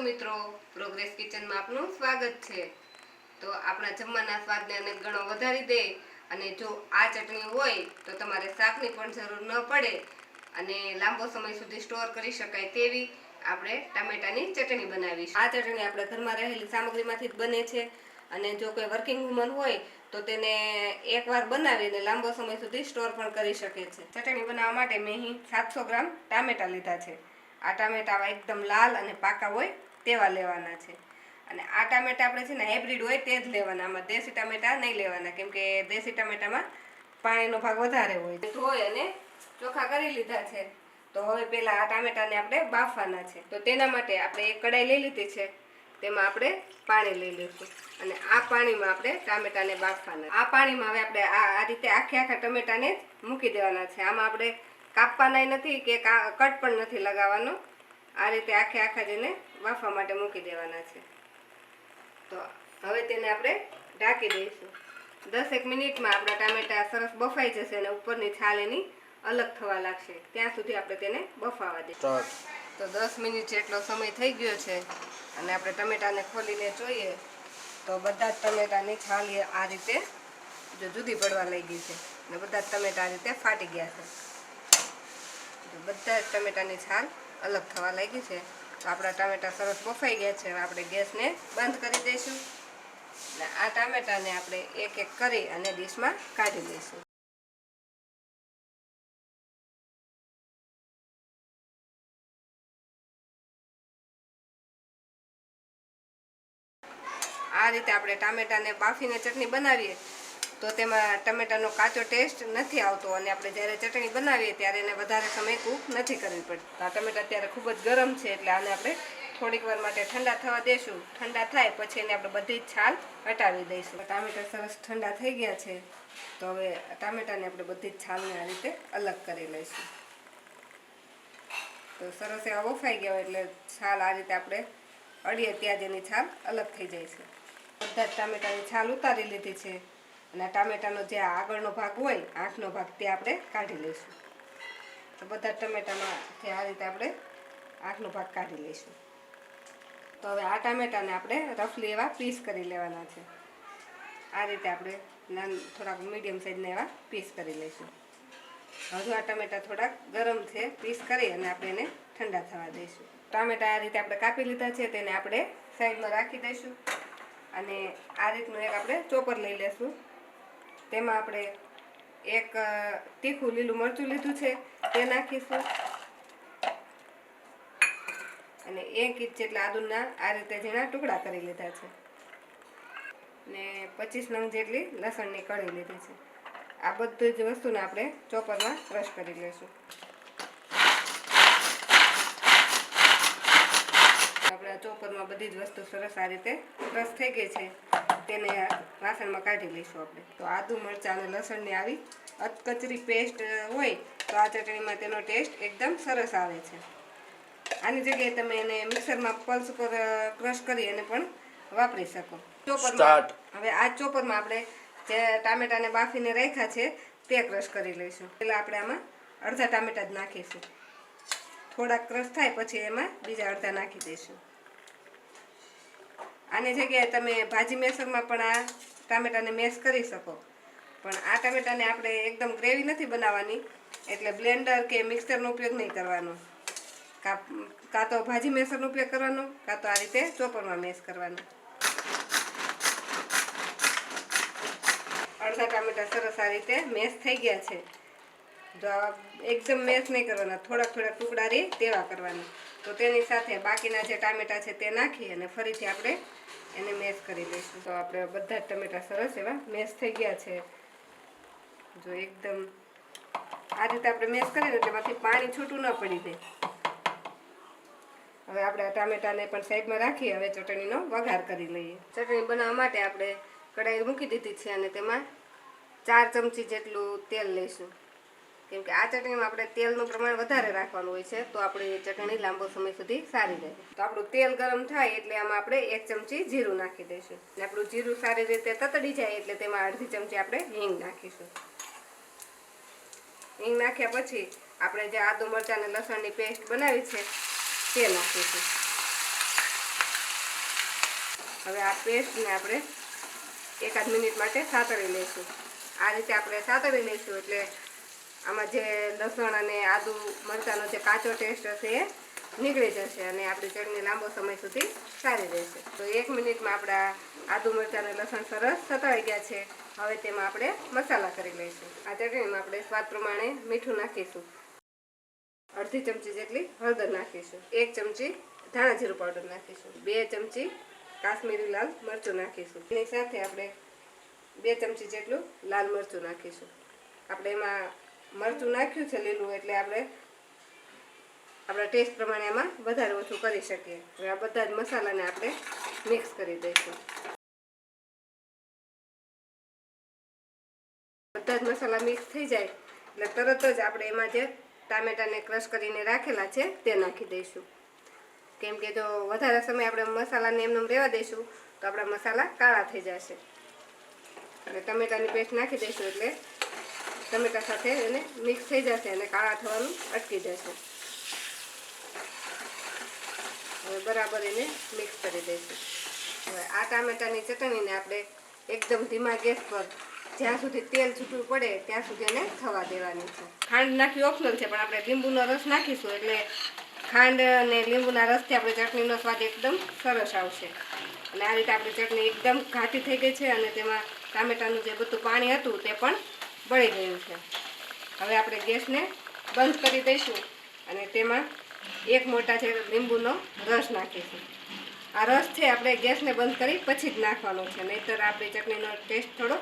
મિત્રો પ્રોગ્રેસ કિચનમાં આપનું સ્વાગત છે. તો આપણા જમવાના સ્વાદને અને ગણો વધારી દે અને જો આ ચટણી હોય તો તમારે શાકની પણ જરૂર ન પડે અને લાંબો સમય સુધી સ્ટોર કરી શકાય તેવી આપણે ટામેટાની ચટણી બનાવીશું. આ ચટણી આપણે ઘરમાં રહેલી સામગ્રીમાંથી જ બને છે અને જો કોઈ વર્કિંગ વુમન હોય તો તેને એકવાર બનાવીને લાંબો સમય સુધી સ્ટોર પણ કરી શકે છે. ચટણી બનાવવા માટે મેં અહીં સાતસો ગ્રામ ટામેટા લીધા છે. આ ટામેટા એકદમ લાલ અને પાકા હોય તેવા લેવાના છે. અને આ ટામેટા આપણે છે ને હાઇબ્રિડ હોય તે જ લેવાના. આમાં દેશી ટામેટા નહીં લેવાના, કેમ કે દેશી ટામેટામાં પાણીનો ભાગ વધારે હોય ધોઈ અને ચોખા કરી લીધા છે. તો હવે પહેલાં આ ટામેટાને આપણે બાફવાના છે. તો તેના માટે આપણે એક કડાઈ લઈ લીધી છે. તેમાં આપણે પાણી લઈ લઈશું અને આ પાણીમાં આપણે ટામેટાને બાફવાના. આ પાણીમાં હવે આપણે આ રીતે આખે આખા ટમેટાને મૂકી દેવાના છે. આમાં આપણે કાપવાના નથી કા- કટ પણ નથી લગાવવાનો. આ રીતે આખે આખા જેને બાફવા માટે મૂકી દેવાના છે. તો હવે તેને આપણે ઢાંકી દઈશું. દસેક મિનિટમાં આપણા ટામેટા સરસ બફાઈ જશે અને ઉપરની છાલ એની અલગ થવા લાગશે. ત્યાં સુધી આપણે તેને બફાવા દઈશું. તો દસ મિનિટ જેટલો સમય થઈ ગયો છે અને આપણે ટમેટાને ખોલીને જોઈએ તો બધા જ ટમેટાની છાલ એ આ રીતે જો જુદી પડવા લાગી છે અને બધા જ ટમેટા આ રીતે ફાટી ગયા છે. જો બધા જ ટમેટાની છાલ અલગ થવા લાગી છે. આપણા ટામેટા સરસ બફાઈ ગયા છે. હવે આપણે ગેસને બંધ કરી દઈશું. અને આ ટામેટાને આપણે એક એક કરી અને ડીશમાં કાઢી દઈશું. આ રીતે આપણે ટામેટાને બાફીને ચટણી બનાવીએ. તો તેમાં ટમેટાનો કાચો ટેસ્ટ નથી આવતો અને આપણે જ્યારે ચટણી બનાવીએ ત્યારે એને વધારે સમય કૂક નથી કરવી પડતી. આ ટમેટા અત્યારે ખૂબ જ ગરમ છે એટલે આને આપણે થોડીક વાર માટે ઠંડા થવા દેશું. ઠંડા થાય પછી એને આપણે બધી જ છાલ હટાવી દઈશું. ટામેટા સરસ ઠંડા થઈ ગયા છે. તો હવે ટામેટાને આપણે બધી જ છાલને આ રીતે અલગ કરી લઈશું. તો સરસ એવા બફાઈ ગયા હોય એટલે છાલ આ રીતે આપણે અડીએ ત્યાં જ એની છાલ અલગ થઈ જાય છે. બધા જ ટામેટાની છાલ ઉતારી લીધી છે. અને ટામેટાનો જે આગળનો ભાગ હોય આંખનો ભાગ તે આપણે કાઢી લઈશું. તો બધા ટમેટામાંથી આ રીતે આપણે આંખનો ભાગ કાઢી લઈશું. તો હવે આ ટામેટાને આપણે રફલી એવા પીસ કરી લેવાના છે. આ રીતે આપણે નાન થોડાક મીડિયમ સાઇઝના એવા પીસ કરી લઈશું. હજુ આ ટમેટા થોડાક ગરમ છે પીસ કરી અને આપણે એને ઠંડા થવા દઈશું. ટામેટા આ રીતે આપણે કાપી લીધા છે, તેને આપણે સાઈડમાં રાખી દઈશું. અને આ રીતનું એક આપણે ચોપર લઈ લેશું. તેમાં આપણે એક તીખું લીલું મરચું લીધું છે, તે નાખીશું. અને એક ઇંચ જેટલા આદુના આ રીતે ઝીણા ટુકડા કરી લીધા છે. ને પચીસ નંગ જેટલી લસણની કળી લીધી છે. આ બધી જ વસ્તુને આપણે ચોપરમાં ક્રશ કરી લઈશું. આપણે ચોપરમાં બધી જ વસ્તુ સરસ આ રીતે ક્રશ થઈ ગઈ છે. તેને વાસણમાં કાઢી લઈશું આપણે. તો આદુ મરચાં અને લસણની આવી અધકચરી પેસ્ટ હોય તો આ ચટણીમાં તેનો ટેસ્ટ એકદમ સરસ આવે છે. આની જગ્યાએ તમે એને મિક્સરમાં પલ્સ પર ક્રશ કરી અને પણ વાપરી શકો. ચોપરમાં હવે આ ચોપરમાં આપણે જે ટામેટાને બાફીને રાખ્યા છે તે ક્રશ કરી લઈશું. પહેલાં આપણે આમાં અડધા ટામેટા જ નાખીશું. થોડાક ક્રશ થાય પછી એમાં બીજા અડધા નાખી દઈશું. આની જગ્યાએ તમે ભાજી મેસરમાં પણ આ ટામેટાને મેશ કરી શકો. પણ આ ટામેટાને આપણે એકદમ ગ્રેવી નથી બનાવવાની, એટલે બ્લેન્ડર કે મિક્સરનો ઉપયોગ નહીં કરવાનો. કા તો ભાજી મેસરનો ઉપયોગ કરવાનો, કાં તો આ રીતે ચોપરમાં મેશ કરવાનો. અડધા ટામેટા સરસ આ રીતે મેશ થઈ ગયા છે. જો આ એકદમ મેશ નહીં કરવાના, થોડાક થોડાક ટુકડા રે તેવા કરવાના. તો તેની સાથે બાકીના જે ટામેટા છે તે નાખી અને ફરીથી આપણે એને મેશ કરી લઈશું. તો આપણે બધા જ ટમેટા સરસ એવા મેશ થઈ ગયા છે. જો એકદમ આ રીતે આપણે મેશ કરીએ ને તેમાંથી પાણી છૂટું ન પડી દે હવે આપણે આ ટામેટાને પણ સાઈડમાં રાખી, હવે ચટણીનો વઘાર કરી લઈએ. ચટણી બનાવવા માટે આપણે કઢાઈ મૂકી દીધી છે અને તેમાં ચાર ચમચી જેટલું તેલ લઈશું. કેમ કે આ ચટણીમાં આપણે તેલનું પ્રમાણ વધારે રાખવાનું હોય છે, તો આપણી ચટણી લાંબો સમય સુધી સારી રહે. તો આપણું તેલ ગરમ થાય એટલે આમાં આપણે એક ચમચી જીરું નાખી દઈશું. અને આપણું જીરું સારી રીતે તતડી જાય એટલે તેમાં અડધી ચમચી આપણે હિંગ નાખીશું. હિંગ નાખ્યા પછી આપણે જે આદુ મરચાં અને લસણની પેસ્ટ બનાવી છે, તે નાખીશું. હવે આ પેસ્ટને આપણે એકાદ મિનિટ માટે સાતળી લઈશું. આ રીતે આપણે સાતળી લઈશું એટલે આમાં જે લસણ અને આદુ મરચાંનો જે કાચો ટેસ્ટ હશે એ નીકળી જશે અને આપણી ચટણી લાંબો સમય સુધી સારી રહેશે. તો એક મિનિટમાં આપણા આદુ મરચાં અને લસણ સરસ સતળાઈ ગયા છે. હવે તેમાં આપણે મસાલા કરી લઈશું. આ ચટણીમાં આપણે સ્વાદ પ્રમાણે મીઠું નાખીશું. અડધી ચમચી જેટલી હળદર નાખીશું. એક ચમચી ધાણા જીરું પાવડર નાખીશું. બે ચમચી કાશ્મીરી લાલ મરચું નાખીશું. એની સાથે આપણે બે ચમચી જેટલું લાલ મરચું નાખીશું. આપણે એમાં મરચું નાખ્યું છે, લીલું, એટલે આપણે આપણા ટેસ્ટ પ્રમાણે એમાં વધારે ઓછું કરી શકીએ. હવે આ બધા જ મસાલાને આપણે મિક્સ કરી દઈશું. બધા જ મસાલા મિક્સ થઈ જાય, એટલે તરત જ આપણે એમાં જે ટામેટાને ક્રશ કરીને રાખેલા છે, તે નાખી દઈશું. કેમ કે જો વધારે સમય આપણે મસાલાને એમને રહેવા દઈશું, તો આપણા મસાલા કાળા થઈ જશે. અને ટમેટાની પેસ્ટ નાખી દઈશું, એટલે ટમેટા સાથે એને મિક્સ થઈ જશે અને કાળા થવાનું અટકી જશે. હવે બરાબર એને મિક્સ કરી દઈશું. હવે આ ટામેટાની ચટણીને આપણે એકદમ ધીમા ગેસ પર જ્યાં સુધી તેલ છૂટું પડે ત્યાં સુધી એને થવા દેવાની છે. ખાંડ નાખવી ઓપ્શનલ છે, પણ આપણે લીંબુનો રસ નાખીશું એટલે ખાંડ અને લીંબુના રસથી આપણે ચટણીનો સ્વાદ એકદમ સરસ આવશે. અને આ રીતે આપણી ચટણી એકદમ ઘાટી થઈ ગઈ છે અને તેમાં ટામેટાનું જે બધું પાણી હતું તે પણ બળી ગયું છે. હવે આપણે ગેસને બંધ કરી દઈશું અને તેમાં એક મોટા છે લીંબુનો રસ નાખીશું. આ રસ છે આપણે ગેસને બંધ કરી પછી જ નાખવાનો છે. નહીંતર આપણી ચટણીનો ટેસ્ટ થોડો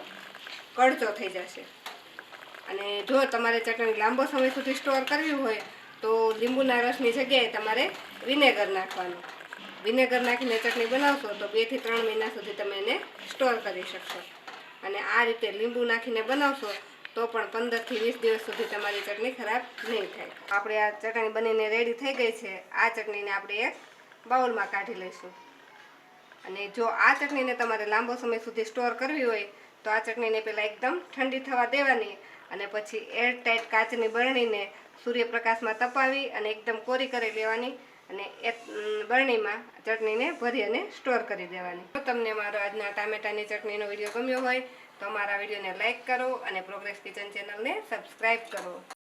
કડચો થઈ જશે. અને જો તમારે ચટણી લાંબો સમય સુધી સ્ટોર કરવી હોય, તો લીંબુના રસની જગ્યાએ તમારે વિનેગર નાખવાનું. વિનેગર નાખીને ચટણી બનાવશો, તો બેથી ત્રણ મહિના સુધી તમે એને સ્ટોર કરી શકશો. અને આ રીતે લીંબુ નાખીને બનાવશો તો પણ પંદરથી વીસ દિવસ સુધી તમારી ચટણી ખરાબ નહીં થાય. આપણે આ ચટણી બનીને રેડી થઈ ગઈ છે. આ ચટણીને આપણે એક બાઉલમાં કાઢી લઈશું. અને જો આ ચટણીને તમારે લાંબો સમય સુધી સ્ટોર કરવી હોય, તો આ ચટણીને પહેલાં એકદમ ઠંડી થવા દેવાની અને પછી એર ટાઈટ કાચની બરણીને સૂર્યપ્રકાશમાં તપાવી અને એકદમ કોરી કરી લેવાની અને એ બરણીમાં ચટણીને ભરી અને સ્ટોર કરી દેવાની. તો તમને મારો આજના ટામેટાની ચટણીનો વીડિયો ગમ્યો હોય તો અમારા વિડીયોને લાઇક કરો અને પ્રોગ્રેસ કિચન ચેનલને સબસ્ક્રાઈબ કરો.